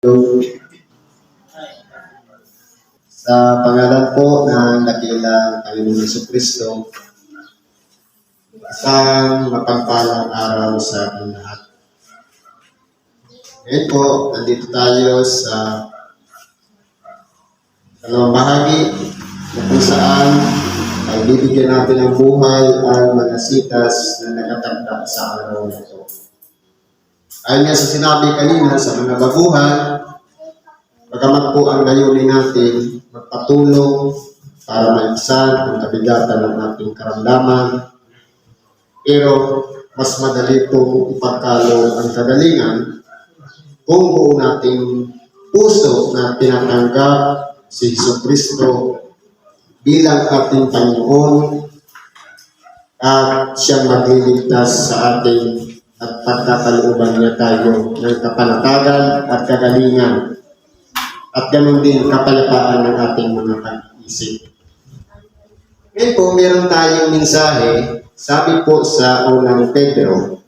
Sa pangalan po ng dakilang Panginoon Yesu Kristo, isang mapagpalang araw sa ating lahat. Ngayon po, nandito tayo sa dalawang bahagi na kung saan ay bibigyan natin ng buhay ang mga sitas na nakatagda sa araw na ito. Ayon nga sa sinabi kanina sa mga baguhan, bagamat po ang layunin natin magpatulong para maisan ang kabigatan ng ating karamdaman, pero mas madali pong ipagkaloob ang kagalingan kung buo nating puso na tinatanggap si Hesus Kristo bilang ating Panginoon at siyang magliligtas sa ating at pagkakalooban niya tayo ng kapanatagan at kagalingan at ganoon din kapayapaan ng ating mga pag-iisip. Ngayon po, meron tayong mensahe, sabi po sa unang Pedro,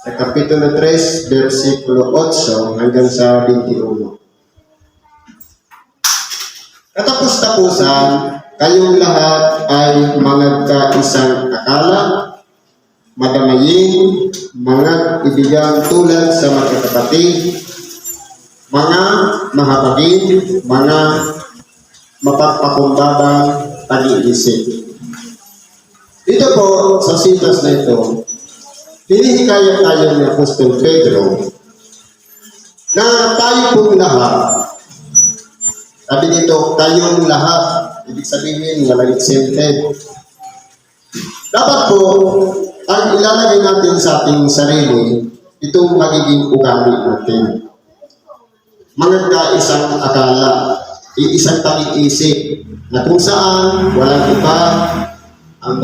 sa Kapitulo 3, versikulo 8 hanggang sa 21. Katapos-tapusan, kayong lahat ay magkaisang akala, madamayin, mga ibigang tulad sa magkakapatid, mga mahabagin, mga mapagpakumbabang pag-iisip. Dito po, sa sitas na ito, hinihikayat tayo ni Apostol Pedro na tayo pong lahat, sabi dito, kayong lahat, ibig sabihin, walang exempted. Dapat po, ang ilalagay natin sa ating sarili, itong magiging ugali natin. Mga kaisang akala, iisang pag-iisip, na kung saan walang iba ang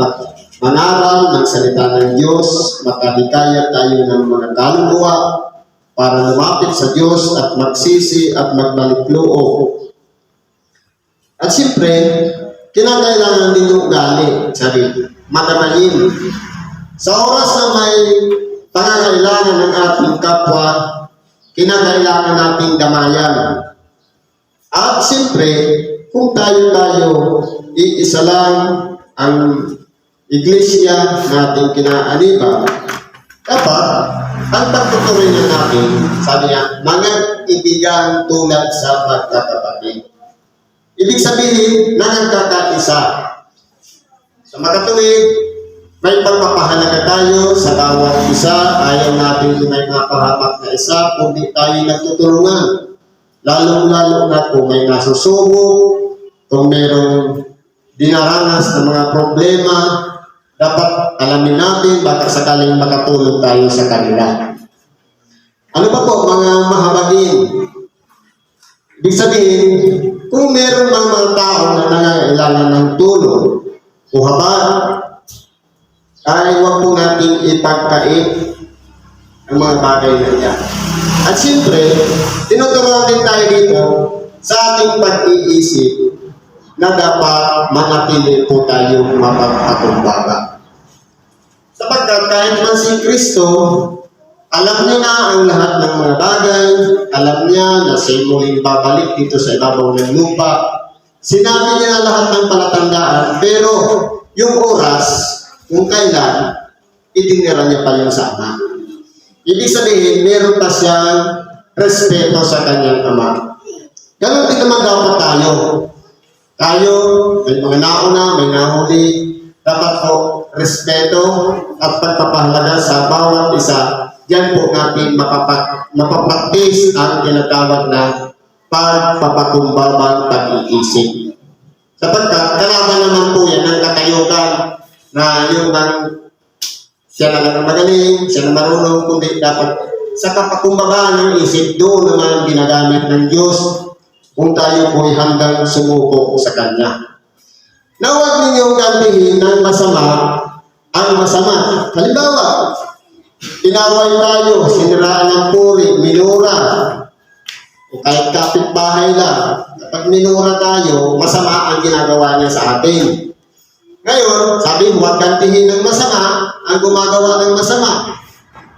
manaral ng salita ng Diyos, makahikayat tayo ng mga kaluluwa para lumapit sa Diyos at magsisi at magbalik loob. At siyempre, kinakailangan din yung ugali, sabi, matamayin. Sa oras na may pangangailangan ng ating kapwa, kinakailangan nating damayan. At siyempre, kung tayo-tayo, iisa lang ang iglesia nating kinaaniba, dapat ang pagtutuloy na natin, sabi niya, mga ibigan tulad sa magkakapatid. Ibig sabihin, nangagkakaisa. Sa makatuwid, may pagpapahalaga tayo sa bawat isa. Ayaw natin may mapahamak na isa, kundi tayo nagtutulungan. Lalong-lalo na kung may nasusubo, kung merong dinaranas ng mga problema, dapat alamin natin baka sakaling makatulong tayo sa kanila. Ano pa po, mga mahabagin? Ibig sabihin, kung meron mang mga tao na nangangailangan ng tulong o habag, ay huwag po natin ipagkait ang mga bagay na yan. At siyempre, tinuturuan din tayo dito sa ating pag-iisip na dapat manatili po tayong mapagpakumbaba. Sapagkat kahit man si Kristo, alam niya na ang lahat ng mga bagay, alam niya na siya muling babalik dito sa ibabaw ng lupa. Sinabi niya na lahat ng palatandaan, pero yung oras, kung kailan, itinira niya pa yung sa Ama. Ibig sabihin, meron pa siyang respeto sa kanyang Ama. Ganon din naman dapat tayo. Tayo, may mga nauna, may nahuli, dapat po respeto at pagpapahalaga sa bawat isa Diyan po natin mapapak mapapraktis ang tinatawag na pagpapakumbabang pag-iisip. Sapagkat kalaban naman po yan ng katayukan na yung ang siya na lang ang magaling, siya na marunong, kundi dapat sa kapakumbabaan ng isip, doon naman ang ginagamit ng Diyos kung tayo po'y handang sumuko sa Kanya. Na huwag ninyong gantihin ng masama ang masama. Halimbawa, Tinaway tayo, siniraan ng puri, minura. O kahit kapitbahay lang. Kapag minura tayo, masama ang ginagawa niya sa atin. Ngayon, sabi, huwag gantihin ng masama ang gumagawa ng masama.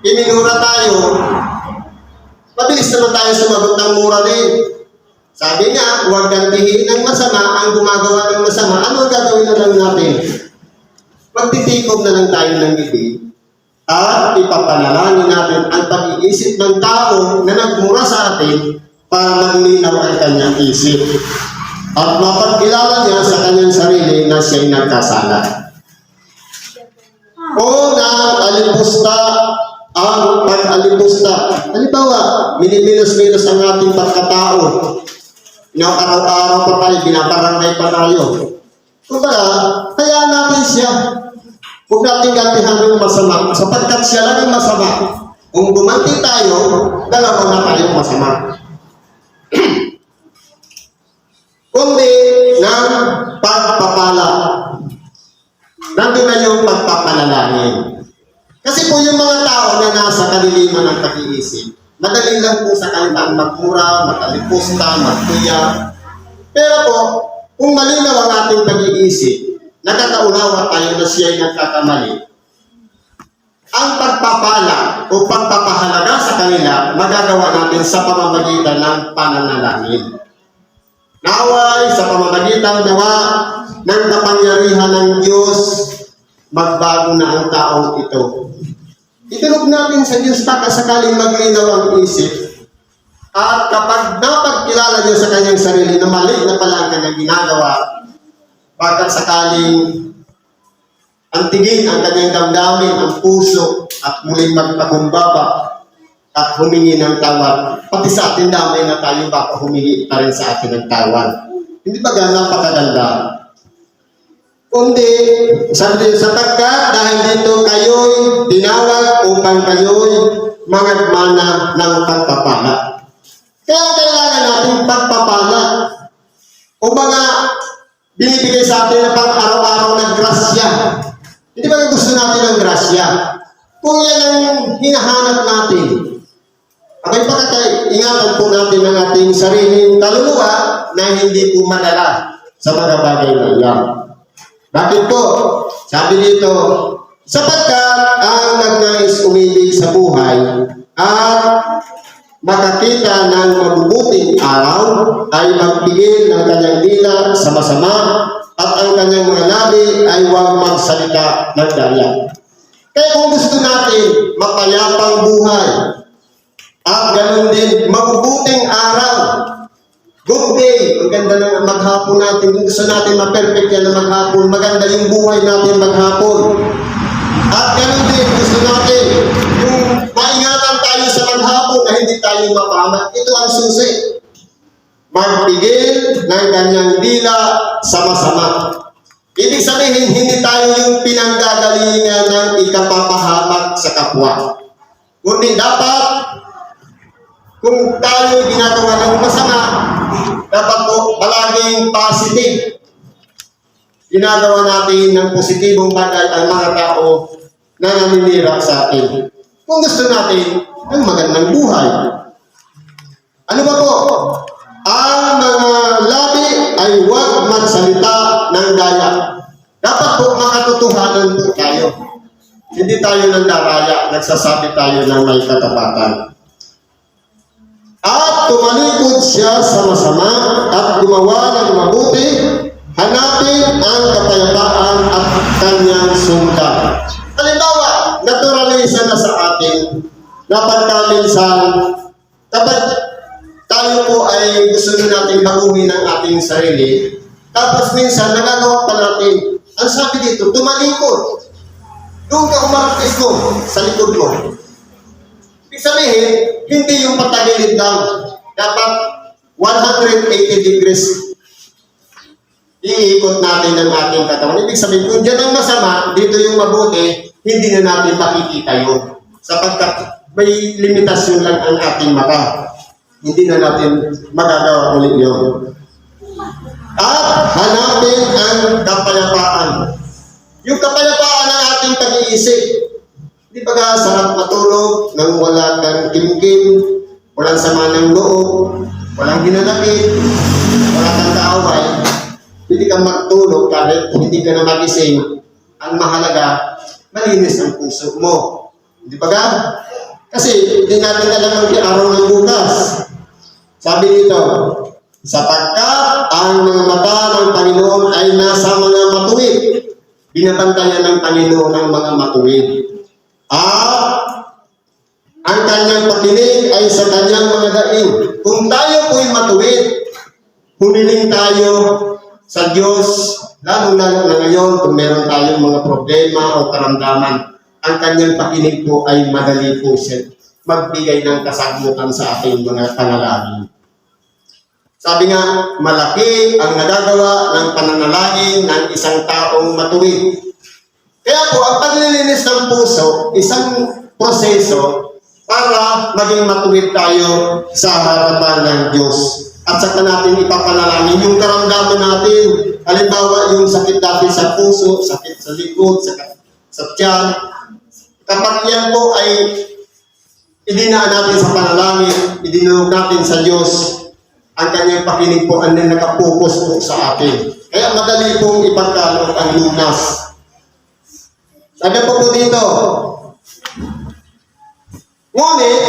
Iminura tayo, mabilis naman tayo sumagot ng mura din. Sabi niya, huwag gantihin ng masama ang gumagawa ng masama. Ano ang gagawin na lang natin? Magtitikom na lang tayo ng bibig at ipapanalangin natin ang pag-iisip ng tao na nagmura sa atin para maglinaw ang kanyang isip at mapagkilala niya sa kanyang sarili na siya'y nagkasala. O na alipusta ang pag-alipusta. Halimbawa, miniminus-minus ang ating pagkatao. Na araw-araw pa tayo, binabarangay pa tayo. Kumbaga, kaya natin siya. Huwag natin gantihan ng masama, sapagkat siya lang ang masama. Kung gumanti tayo, dalawa na tayong masama. Kundi ng pagpapala. Nandun na yung pagpapalalangin. Kasi po yung mga tao na nasa kaliliman ng pag-iisip, madali lang po sa kanilang magmura, magalipusta, magtuya. Pero po, kung malinaw ang ating pag-iisip, nakakaunawa tayo na siya ay nagkakamali, ang pagpapala o pagpapahalaga sa kanila, magagawa natin sa pamamagitan ng pananalangin. Naway sa pamamagitan nawa ng kapangyarihan ng Diyos, magbago na ang taong ito. Itinog natin sa Diyos baka sakaling maglinaw ang isip. At kapag napagkilala niya sa kanyang sarili na mali na pala ang kanyang ginagawa, baka sakaling antigin ang kanyang damdamin, ang puso, at muling magpagumbaba at humingi ng tawad. Pati sa atin damay na tayo baka humingi pa rin sa atin ng tawad. Hindi ba ganang napakaganda? Kundi, sabi sapagkat dahil dito kayo'y tinawag upang kayo'y mangagmana ng pagpapala. Kaya kailangan natin pagpapala. O mga binibigay sa atin na pang araw-araw na grasya. Hindi ba gusto natin ng grasya? Kung yan ang hinahanap natin, abay pagkatay, ingatan po natin ang ating sariling kaluluwa na hindi po madala sa mga bagay na iyan. Bakit po? Sabi dito, sapagkat ang nagnais umibig sa buhay at makakita ng mabubuting araw ay magpigil ng kanyang dila sa masama at ang kanyang mga labi ay huwag magsalita ng daya. Kaya kung gusto natin mapayapang buhay at ganun din mabubuting araw, Good day! Ang ganda ng maghapon natin. Kung gusto natin ma-perfect yan na maghapon, maganda yung buhay natin maghapon. At ganun din, gusto natin yung maingatan tayo sa maghapon na hindi tayo mapamat. Ito ang susi. Magpigil ng kanyang dila sa masama. Ibig sabihin, hindi tayo yung pinanggagalingan ng ikapapahamak sa kapwa. Kundi dapat, kung tayo ginagawa ng masama, dapat po palaging positive. Ginagawa natin ng positibong bagay ang mga tao na naninira sa atin. Kung gusto natin ng magandang buhay. Ano ba po? Ang mga labi ay huwag magsalita ng daya. Dapat po makatotohanan po tayo. Hindi tayo ng daraya, nagsasabi tayo ng may katapatan. Tumalikod siya sa masama at gumawa ng mabuti, hanapin ang kapayapaan at kanyang sungka. Halimbawa, naturalisa na sa atin na pagkaminsan, kapag tayo po ay gusto natin baguhin ang ating sarili, tapos minsan nagagawa pa natin, ang sabi dito, tumalikod. Doon ka umarapis mo sa likod mo. Ibig sabihin, hindi yung patagilid lang. Dapat 180 degrees iikot natin ang ating katawan. Ibig sabihin, kung dyan ang masama, dito yung mabuti, hindi na natin makikita yun. Sapagkat may limitasyon lang ang ating mata. Hindi na natin magagawa ulit yun. At hanapin ang kapayapaan. Yung kapayapaan ng ating pag-iisip. Di ba sarap matulog nang wala kang kimkim, walang sama ng loob, walang ginanakit, wala kang kaaway, hindi ka matulog kahit hindi ka na magising. Ang mahalaga, malinis ang puso mo. Di ba ka? Kasi hindi natin alam ang araw ng bukas. Sabi dito, sapagkat ang mga mata ng Panginoon ay nasa mga matuwid. Binabantayan ng Panginoon ang mga matuwid. At ang kanyang pakinig ay sa kanyang mga daing. Kung tayo po'y matuwid, humiling tayo sa Diyos, lalo-lalo na ngayon kung meron tayong mga problema o karamdaman, ang kanyang pakinig po ay madali po siya magbigay ng kasagutan sa ating mga panalangin. Sabi nga, malaki ang nagagawa ng pananalangin ng isang taong matuwid. Kaya po, ang paglilinis ng puso, isang proseso para maging matuwid tayo sa harapan ng Diyos. At saka natin ipapanalangin yung karamdaman natin. Halimbawa, yung sakit natin sa puso, sakit sa likod, sa, sa tiyan. Kapag yan po ay idinaan natin sa panalangin, idinulog natin sa Diyos, ang kanyang pakinig po ang nakapokus po sa atin. Kaya madali pong ipagkaloob ang lunas. Sabi po po dito, Ngunit,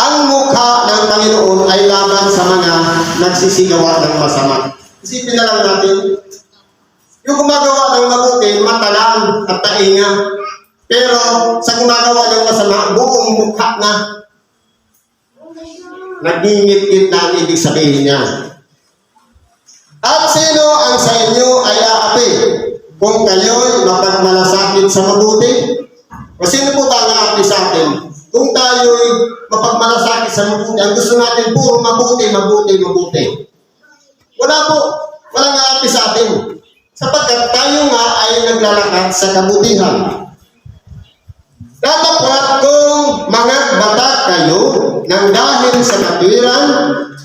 ang mukha ng Panginoon ay laban sa mga nagsisigawa ng masama. Isipin na lang natin, yung gumagawa ng mabuti, mata lang at tainga. Pero sa gumagawa ng masama, buong mukha na. Nagingit-ngit na ang ibig sabihin niya. At sino ang sa inyo ay aapi kung kayo'y mapagmalasakit sa mabuti? O sino po ba ang aapi sa atin? Kung tayo'y mapagmalasakit sa mabuti, ang gusto natin puro mabuti, mabuti, mabuti. Wala po. Walang aapi sa atin. Sapagkat tayo nga ay naglalakad sa kabutihan. Dapat kung mga bata kayo nang dahil sa katwiran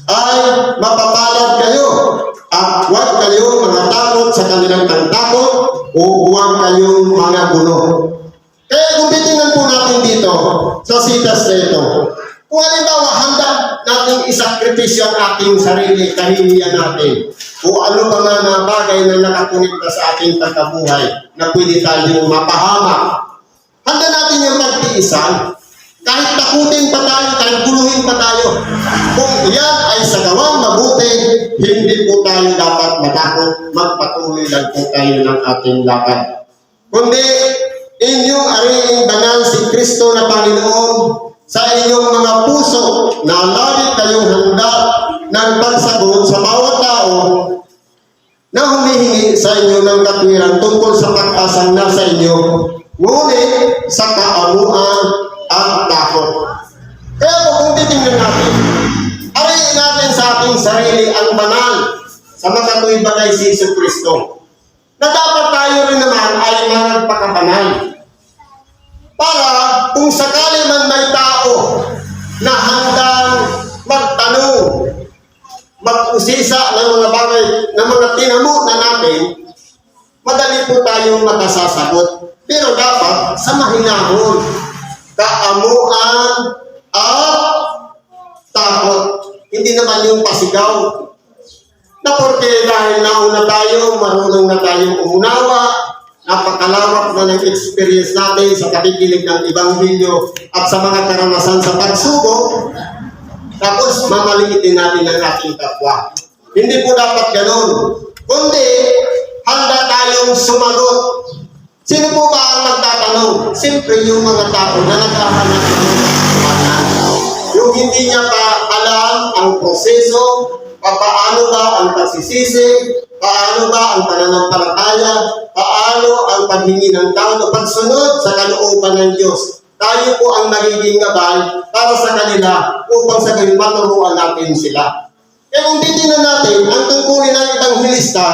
ay mapapalad kayo at huwag kayo mga takot sa kanilang pangtakot o huwag kayong mga gulo. Kaya kung titingnan po natin dito sa sitas na ito, kung halimbawa handa nating isakripisyo ang ating sarili, kahihiyan natin, o ano pa man na bagay na nakakunikta sa ating pagkabuhay na pwede tayong mapahamak Handa natin yung pagtiisan. Kahit takutin pa tayo, kahit guluhin pa tayo. Kung yan ay sa gawang mabuti, hindi po tayo dapat matakot. Magpatuloy lang po tayo ng ating lakad. Kundi, inyong ariing banal si Kristo na Panginoon sa inyong mga puso na lagi kayong handa ng pagsagot sa bawat tao na humihingi sa inyo ng katwiran tungkol sa pag-asang nasa inyo, ngunit sa kaamuan at takot. Kaya po kung titingnan natin, ariin natin sa ating sarili ang banal sa makatuwid banay si Kristo. Na dapat tayo rin naman ay managpakabanal. Para kung sakali man may tao na handang magtanong mag-usisa ng mga bagay, ng mga tinamo na natin, madali po tayong makasasagot. Pero dapat sa mahinahon, kaamuan at takot. Hindi naman yung pasigaw. Porque dahil nauna tayo, marunong na tayong umunawa, napakalawak na ng experience natin sa kakikinig ng Ebanghelyo at sa mga karanasan sa pagsubok, tapos mamaliitin natin ang ating kapwa. Hindi po dapat ganun. Kundi, handa tayong sumagot. Sino po ba ang magtatanong? Siyempre yung mga tao na naghahanap ng mga. Yung hindi niya pa alam ang proseso, paano ba ang pagsisisi, paano ba ang pananampalataya, paano ang paghingi ng tao o pagsunod sa kalooban ng Diyos. Tayo po ang magiging gabay para sa kanila upang sa gayon maturuan natin sila. Kaya kung titingnan natin, ang tungkulin ng Ebanghilista,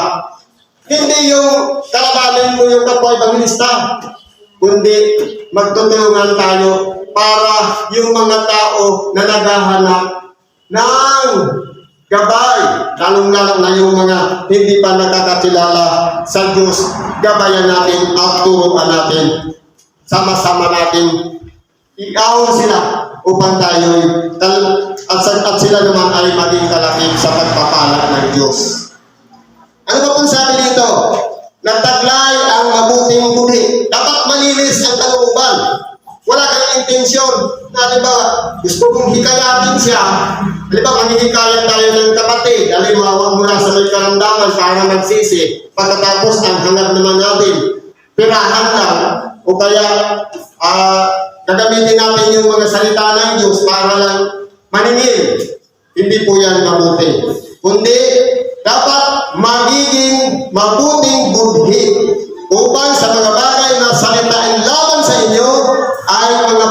hindi yung kalabanin mo yung kapwa Ebanghilista, kundi magtutulungan tayo para yung mga tao na naghahanap ng gabay, lalong-lalong na yung mga hindi pa nakakakilala sa Diyos, gabayan natin at turuan natin. Sama-sama natin iawon sila upang tayo at, at sila naman ay maging kalakip sa pagpapala ng Diyos. Ano ba kung sabi dito? Nagtaglay ang mabuting budi. Dapat malinis ang kalooban. Wala kang intensyon na di ba, gusto kong hikayatin siya. Di ba, manghihikayat tayo ng kapatid. Halimbawa mula sa may karamdaman para magsisi. Pagkatapos, ang hangat naman natin, pirahan lang. O kaya, ah, gagamitin natin yung mga salita ng Diyos para lang maningil. Hindi po yan mabuti. Kundi, dapat magiging mabuting budhi upang sa mga bagay na salitain laban sa inyo ay mga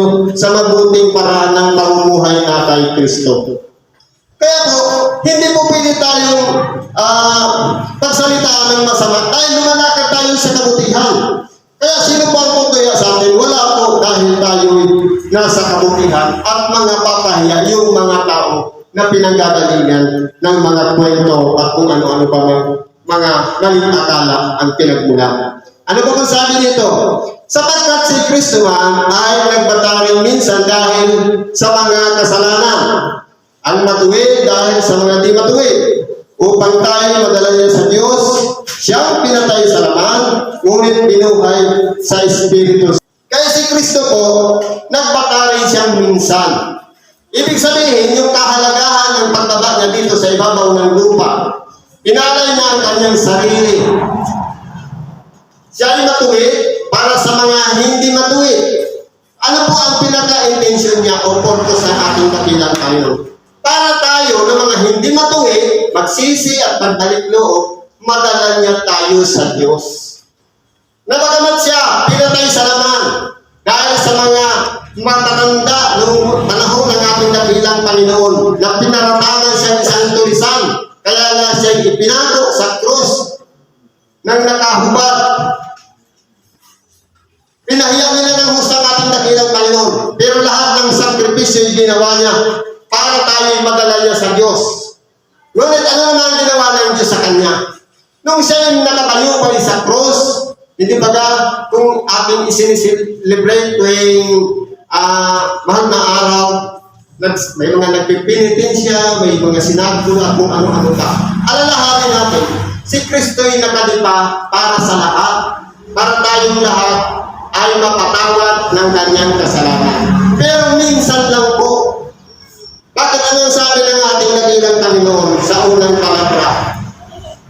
nangyalipusta sa mabuting paraan ng pamumuhay na kay Kristo. Kaya po, hindi po pwede tayong ah, pagsalitaan ng masama dahil lumalakad tayo sa kabutihan. Kaya sino po ang tutuya sa atin? Wala po dahil tayo nasa kabutihan at mga papahiya yung mga tao na pinanggagalingan ng mga kwento at kung ano-ano pa mga, maling ang pinagmula. Ano po kung sabi dito? Sapagkat si Kristo man ay nagbataring minsan dahil sa mga kasalanan. Ang matuwid dahil sa mga di matuwid upang tayo madala niya sa Diyos siyang pinatay sa laman ngunit binuhay sa Espiritu. Kaya si Kristo po nagbatari siyang minsan. Ibig sabihin yung kahalagahan ng pagtaba niya dito sa ibabaw ng lupa pinalay niya ang kanyang sarili. Siya ay matuwid para sa mga hindi matuwid ano po ang pinaka-intention niya o purpose ng ating kapilang Panginoon? Para tayo na mga hindi matuwid, magsisi at magbalik loob, madala niya tayo sa Diyos. Napagamat siya, pinatay sa laman, dahil sa mga matatanda noong panahon ng ating kapilang Panginoon, na pinaratangan siya isang tulisan, kaya nga siya ipinago hindi ba ka kung ating isiniselebrate tuwing ah, mahal na araw, may mga nagpipinitensya, may mga sinabi at kung ano-ano ka. Alalahanin natin, si Kristo ay nakalipa para sa lahat, para tayong lahat ay mapatawad ng kanyang kasalanan. Pero minsan lang po, bakit ano sabi ng ating nagilang Panginoon sa unang paragraph?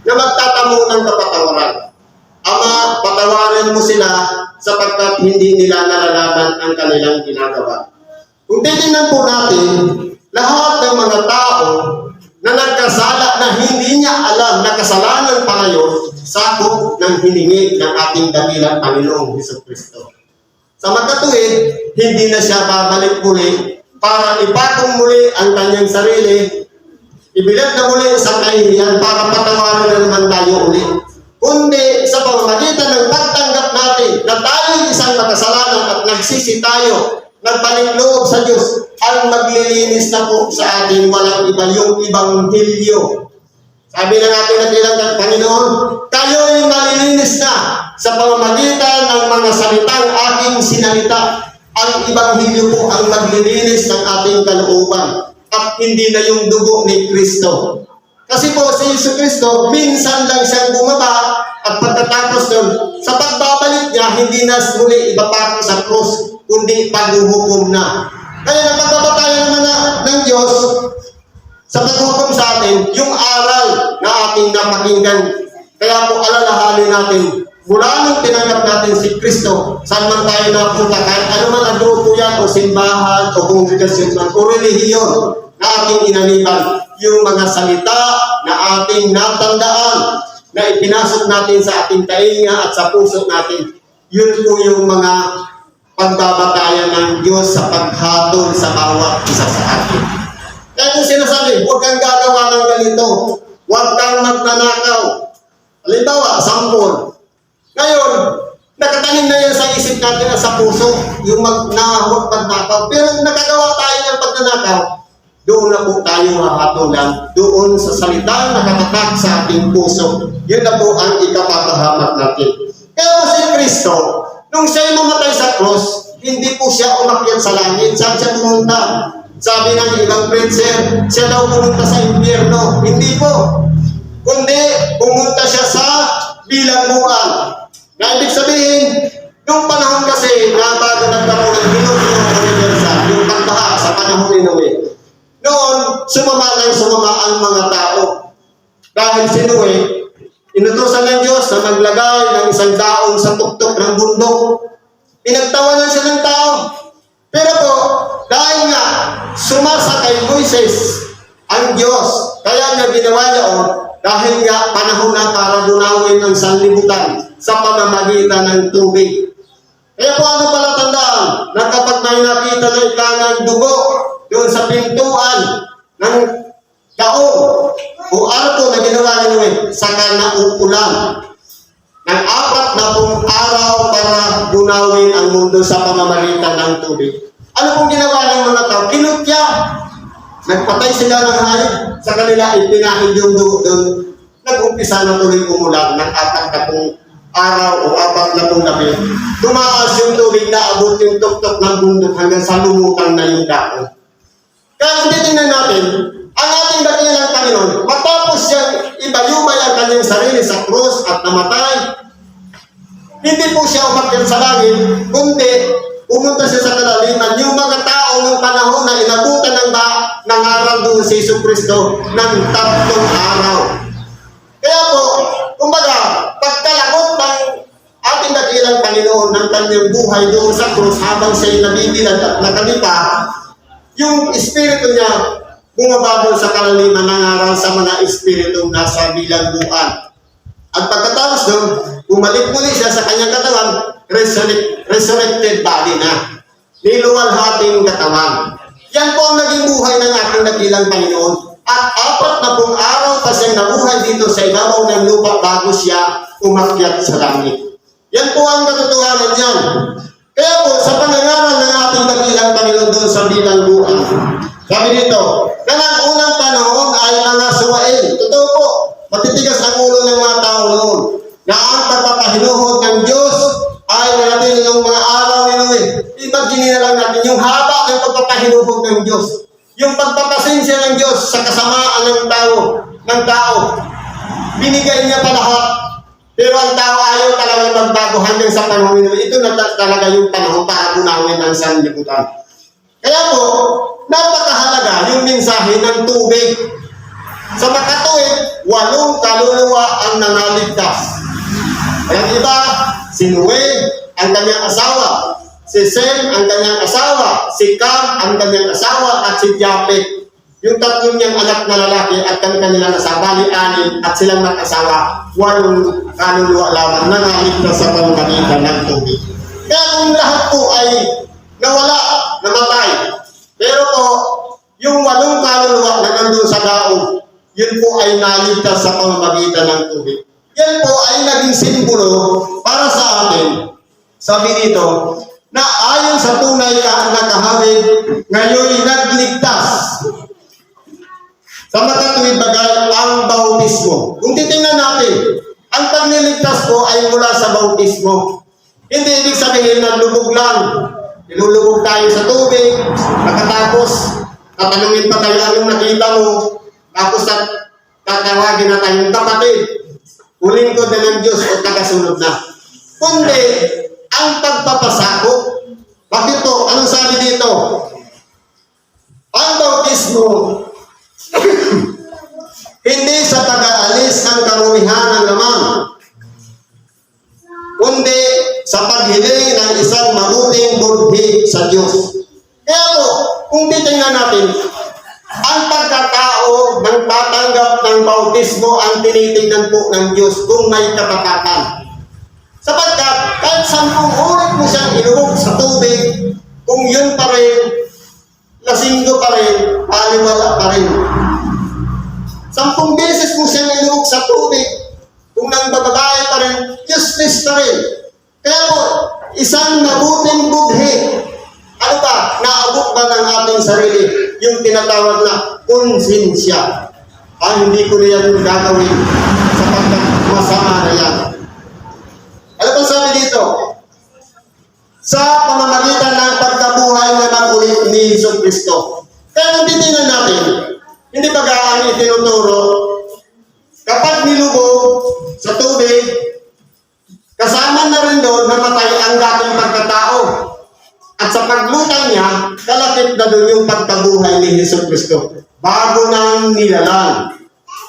Na magtatamo ng kapatawaran. Patawarin mo sila sapagkat hindi nila nalalaman ang kanilang ginagawa. Kung titingnan po natin, lahat ng mga tao na nagkasala na hindi niya alam na kasalanan pa ngayon, sakop ng hiningi ng ating dakilang Panginoong Heso Kristo. Sa magkatuwid, hindi na siya babalik muli para ipatong muli ang kanyang sarili, ibilad na muli sa kahihiyan para patawarin na naman tayo uli. Kundi sa pamamagitan ng natin na tayo isang makasalanan at nagsisi tayo, nagbalik loob sa Diyos, ang maglilinis na po sa ating walang iba yung Ibanghelyo. Sabi ng ating nagilang Panginoon, kayo'y malilinis na sa pamamagitan ng mga salitang aking sinalita. Ang Ibanghilyo po ang maglilinis ng ating kalooban at hindi na yung dugo ni Kristo. Kasi po si Yesu Kristo, minsan lang siyang bumaba at pagkatapos nun, sa pagbabalik niya, hindi na muli ibapako sa krus, kundi paghuhukom na. Kaya napagpapatayo naman na, ng Diyos, sa paghukom sa atin, yung aral na ating napakinggan. Kaya po alalahanin natin, mula nung tinanggap natin si Kristo, saan man tayo napunta, kahit ano man ang grupo yan, o simbahan, o kongregasyon man, o relihiyon na ating inaniban, yung mga salita na ating natandaan, na ipinasok natin sa ating tainga at sa puso natin, yun po yung mga pagbabatayan ng Diyos sa paghatol sa bawat isa sa atin. Kaya kung sinasabi, huwag kang gagawa ng ganito, huwag kang magnanakaw. Halimbawa, sampol. Ngayon, nakatanim na yan sa isip natin at sa puso, yung mag, na huwag magnakaw. Pero nakagawa tayo ng pagnanakaw, doon na po tayo mahatulan, doon sa salitang nakatatak sa ating puso. Yun na po ang ikapapahamak natin. Kaya si Kristo, nung siya'y mamatay sa cross, hindi po siya umakyat sa langit. Saan siya pumunta? Sabi ng ibang preacher, siya daw pumunta sa impyerno. Hindi po. Kundi, pumunta siya sa bilangguan. Na ibig sabihin, Noong panahon kasi na bago nagkaroon ng Diluvio Universal, yung pagbaha sa panahon ni Noe, sumama lang sumama ang mga tao. Dahil si Noe, inutusan ng Diyos na maglagay ng isang daon sa tuktok ng bundok. Pinagtawanan siya ng tao. Pero po, dahil nga, sumasa kay Moises ang Diyos. Kaya niya ginawa yun dahil nga panahon na para dunawin ang sanlibutan sa pamamagitan ng tubig. Kaya po ano pala tandaan na kapag may nakita ng ikangang dugo doon sa pintuan ng daon o arko na ginawa ni Noe, saka na uulan ng apat na pong araw para dunawin ang mundo sa pamamagitan ng tubig. Ano pong ginawa ng mga tao? Kinutya. Nagpatay sila ng hayop. Sa kanila ipinahid yung doon. Nag-umpisa na tuloy umulan ng apat na pong araw o apat na pong gabi. Tumaas yung tubig na abot yung tuktok ng bundok hanggang sa lumutan na yung dako. Kaya titingnan natin, ang ating dakilang Panginoon, matapos siyang ibayubay ang kanyang sarili sa krus at namatay, hindi po siya umakyat sa langit, kundi pumunta siya sa kalaliman. Yung mga tao ng panahon na inabutan ng ba, nangaral doon si Iso Kristo ng tatlong araw. Kaya po, kumbaga, pagkalagot ng ating dakilang Panginoon ng kanyang buhay doon sa krus habang siya'y nabibilad at nakalipa, yung espiritu niya bumababol sa kalaliman ng araw sa mga espiritong nasa bilangguan. At pagkatapos doon, bumalik muli siya sa kanyang katawan, resurrect, resurrected body na. Niluwalhating katawan. Yan po ang naging buhay ng ating nagilang Panginoon. At apat na pong araw pa siyang nabuhay dito sa ibabaw ng lupa bago siya umakyat sa langit. Yan po ang katotohanan niyan. Kaya po, sa panangaral ng ating nagilang Panginoon doon sa bilangguan, sabi dito, kanang unang panahon ay mga suwain. Totoo po, matitigas ang ulo ng mga tao noon na ang pagpapahinuhod ng Diyos ay narating ng mga araw ni Noe. Imagine na lang natin yung haba ng pagpapahinuhod ng Diyos. Yung pagpapasensya ng Diyos sa kasamaan ng tao, ng tao. Binigay niya pa lahat. Pero ang tao ayaw talaga magbago hanggang sa panahon ni Noe. Ito na ta- talaga yung panahon para bunawin ang sanlibutan. Kaya po, napakahalaga yung mensahe ng tubig. Sa makatuwid, walong kaluluwa ang nangaligtas. Ang iba, si Noe, ang kanyang asawa. Si Sem, ang kanyang asawa. Si Cam, ang kanyang asawa. At si Japet. Yung tatlong niyang anak na lalaki at kami kanilang asawa, bali anim, at silang mag-asawa, walong kaluluwa lamang nangaligtas sa pamamagitan ng tubig. Kaya kung lahat po ay nawala, namatay, pero po, yung walong kaluluwa na nandun sa daon, yun po ay naligtas sa pamamagitan ng tubig. Yan po ay naging simbolo para sa atin. Sabi dito, na ayon sa tunay na kahawig, ngayon nagligtas. Sa makatuwid bagay, ang bautismo. Kung titingnan natin, ang pagliligtas po ay mula sa bautismo. Hindi ibig sabihin na lubog lang. Ilulubog tayo sa tubig, pagkatapos, tatanungin pa tayo anong nakita mo, tapos at tatawagin na tayong kapatid. Huling ko na ng Diyos o tagasunod na. Kundi, ang pagpapasakop. Bakit to? Anong sabi dito? Ang bautismo, hindi sa pag-aalis ng karumihan ng laman, kundi sa paghiling ng isang mabuting budhi sa Diyos. Kaya po, kung titingnan natin, ang pagkatao ng tatanggap ng bautismo ang tinitingnan po ng Diyos kung may katapatan. Sapagkat kahit sampung ulit mo siyang ilubog sa tubig, kung yun pa rin, lasinggo pa rin, paliwala pa rin. Sampung beses mo siyang ilubog sa tubig, kung nang bababae pa rin, useless pa rin. Po, isang mabuting budhi, ano ba, naabot ba ng ating sarili yung tinatawag na konsensya? Ah, hindi ko na yan gagawin sapagkat masama na yan. Ano ba sabi dito? Sa pamamagitan ng pagkabuhay na nagulit ni Yesu Kristo. Kaya kung titingnan natin, hindi ba ang itinuturo, kapag nilubog sa tubig, kasama na rin doon namatay ang dating niya, kalakip na doon yung pagkabuhay ni Hesus Kristo. Bago nang nilalang.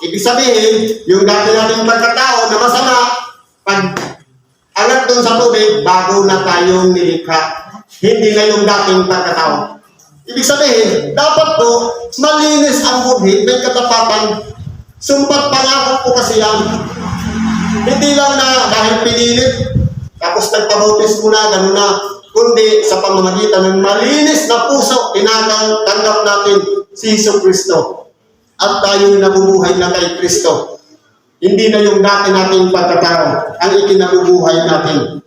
Ibig sabihin, yung dati nating pagkatao na masama, pag angat doon sa tubig, bago na tayong nilikha. Hindi na yung dating pagkatao. Ibig sabihin, dapat po, malinis ang buhi, may katapatan. Sumpat pangako po kasi yan. Hindi lang na dahil pinilit, tapos nagpabautis mo na, gano'n na, kundi sa pamamagitan ng malinis na puso, tinatanggap natin si Iso Kristo. At tayo'y nabubuhay na kay Kristo. Hindi na yung dati nating pagkatao ang ikinabubuhay natin.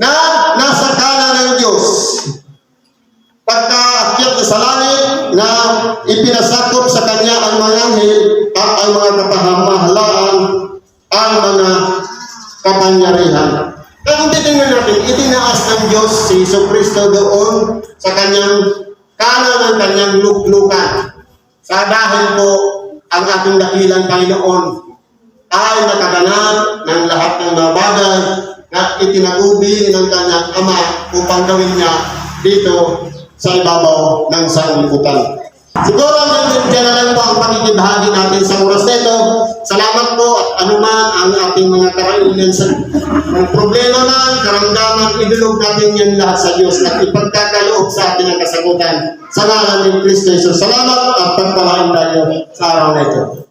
Na nasa kanan ng Diyos, pagkaakyat na sa langit na ipinasakop sa kanya ang mga anghel at ang mga kapahamahalaan ang mga kapangyarihan. Kaya kung titingnan natin, itinaas ng Diyos si Iso Kristo doon sa kanyang kanan ng kanyang luklukan. Sa dahil po ang ating dakilang Panginoon ay nakaganap ng lahat ng mga bagay na itinagubi ng kanyang ama upang gawin niya dito sa ibabaw ng sanglibutan. Siguro na lang po ang pakikibahagi natin sa oras na ito. Salamat po at anuman ang ating mga karainan sa mga problema man, karamdaman, idulog natin yan lahat sa Diyos at ipagkakaloob sa atin ang kasagutan. Sa ngalan ni Kristo Jesus. Salamat at pagpalain tayo sa araw na ito.